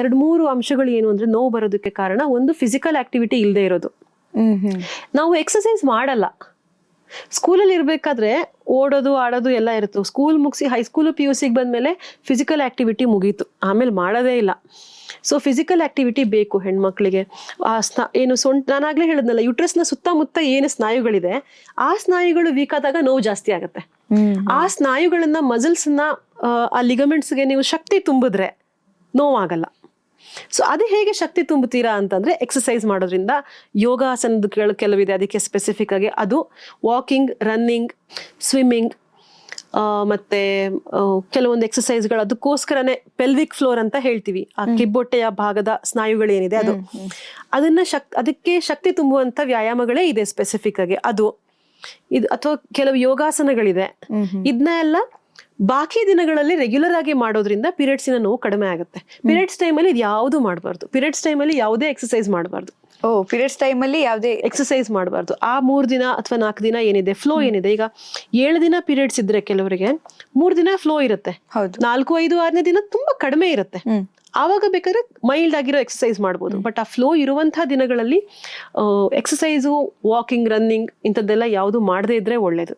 ಎರಡು ಮೂರು ಅಂಶಗಳು ಏನು ಅಂದ್ರೆ ನೋವು ಬರೋದಕ್ಕೆ ಕಾರಣ ಒಂದು ಫಿಸಿಕಲ್ ಆಕ್ಟಿವಿಟಿ ಇಲ್ಲದೆ ಇರೋದು. ನಾವು ಎಕ್ಸಸೈಸ್ ಮಾಡಲ್ಲ. ಸ್ಕೂಲಲ್ಲಿ ಇರಬೇಕಾದ್ರೆ ಓಡೋದು ಆಡೋದು ಎಲ್ಲ ಇರುತ್ತೆ. ಸ್ಕೂಲ್ ಮುಗಿಸಿ ಹೈಸ್ಕೂಲು ಪಿ ಯು ಸಿಗೆ ಬಂದಮೇಲೆ ಫಿಸಿಕಲ್ ಆಕ್ಟಿವಿಟಿ ಮುಗೀತು. ಆಮೇಲೆ ಮಾಡೋದೇ ಇಲ್ಲ. ಸೊ ಫಿಸಿಕಲ್ ಆಕ್ಟಿವಿಟಿ ಬೇಕು ಹೆಣ್ಮಕ್ಳಿಗೆ. ಆ ಸ್ನಾ ಏನು ಸೊಂಟ ನಾನಾಗಲೇ ಹೇಳಿದ್ನಲ್ಲ ಯುಟ್ರಸ್ನ ಸುತ್ತಮುತ್ತ ಏನು ಸ್ನಾಯುಗಳಿದೆ ಆ ಸ್ನಾಯುಗಳು ವೀಕ್ ಆದಾಗ ನೋವು ಜಾಸ್ತಿ ಆಗುತ್ತೆ. ಆ ಸ್ನಾಯುಗಳನ್ನ ಮಸಲ್ಸ್ನ ಆ ಲಿಗಮೆಂಟ್ಸ್ಗೆ ನೀವು ಶಕ್ತಿ ತುಂಬಿದ್ರೆ ನೋವಾಗಲ್ಲ. ಸೊ ಅದು ಹೇಗೆ ಶಕ್ತಿ ತುಂಬುತ್ತೀರಾ ಅಂತಂದ್ರೆ ಎಕ್ಸಸೈಸ್ ಮಾಡೋದ್ರಿಂದ ಯೋಗಾಸನದ ಕೆಲ ಕೆಲವಿದೆ. ಅದಕ್ಕೆ ಸ್ಪೆಸಿಫಿಕ್ ಆಗಿ ಅದು ವಾಕಿಂಗ್ ರನ್ನಿಂಗ್ ಸ್ವಿಮ್ಮಿಂಗ್ ಮತ್ತೆ ಕೆಲವೊಂದು ಎಕ್ಸಸೈಸ್ಗಳು ಅದಕ್ಕೋಸ್ಕರನೇ ಪೆಲ್ವಿಕ್ ಫ್ಲೋರ್ ಅಂತ ಹೇಳ್ತೀವಿ. ಆ ಕಿಬ್ಬೊಟ್ಟೆಯ ಭಾಗದ ಸ್ನಾಯುಗಳೇನಿದೆ ಅದು. ಅದನ್ನ ಶಕ್ ಅದಕ್ಕೆ ಶಕ್ತಿ ತುಂಬುವಂತ ವ್ಯಾಯಾಮಗಳೇ ಇದೆ ಸ್ಪೆಸಿಫಿಕ್ ಆಗಿ. ಅದು ಇದು ಅಥವಾ ಕೆಲವು ಯೋಗಾಸನಗಳಿದೆ. ಇದನ್ನ ಎಲ್ಲ ಬಾಕಿ ದಿನಗಳಲ್ಲಿ ರೆಗ್ಯುಲರ್ ಆಗಿ ಮಾಡೋದ್ರಿಂದ ಪೀರಿಯಡ್ಸಿನ ನೋವು ಕಡಿಮೆ ಆಗುತ್ತೆ. ಪೀರಿಯಡ್ಸ್ ಟೈಮಲ್ಲಿ ಇದು ಯಾವುದು ಮಾಡಬಾರ್ದು. ಪೀರಿಯಡ್ಸ್ ಟೈಮಲ್ಲಿ ಯಾವುದೇ ಎಕ್ಸಸೈಸ್ ಮಾಡಬಾರ್ದು. ಓ ಪೀರಿಯಡ್ಸ್ ಟೈಮ್ ಅಲ್ಲಿ ಯಾವ್ದೇ ಎಕ್ಸಸೈಸ್ ಮಾಡಬಾರ್ದು. ಆ ಮೂರು ದಿನ ಅಥವಾ ನಾಲ್ಕು ದಿನ ಏನಿದೆ ಫ್ಲೋ ಏನಿದೆ ಈಗ ಏಳು ದಿನ ಪೀರಿಯಡ್ಸ್ ಇದ್ರೆ ಕೆಲವರಿಗೆ ಮೂರು ದಿನ ಫ್ಲೋ ಇರುತ್ತೆ. ಹೌದು. ನಾಲ್ಕು ಐದು ಆರನೇ ದಿನ ತುಂಬಾ ಕಡಿಮೆ ಇರುತ್ತೆ. ಆವಾಗ ಬೇಕಾದ್ರೆ ಮೈಲ್ಡ್ ಆಗಿರೋ ಎಕ್ಸಸೈಸ್ ಮಾಡ್ಬೋದು. ಬಟ್ ಆ ಫ್ಲೋ ಇರುವಂತಹ ದಿನಗಳಲ್ಲಿ ಎಕ್ಸಸೈಸು ವಾಕಿಂಗ್ ರನ್ನಿಂಗ್ ಇಂಥದ್ದೆಲ್ಲ ಯಾವುದು ಮಾಡದೇ ಇದ್ರೆ ಒಳ್ಳೇದು.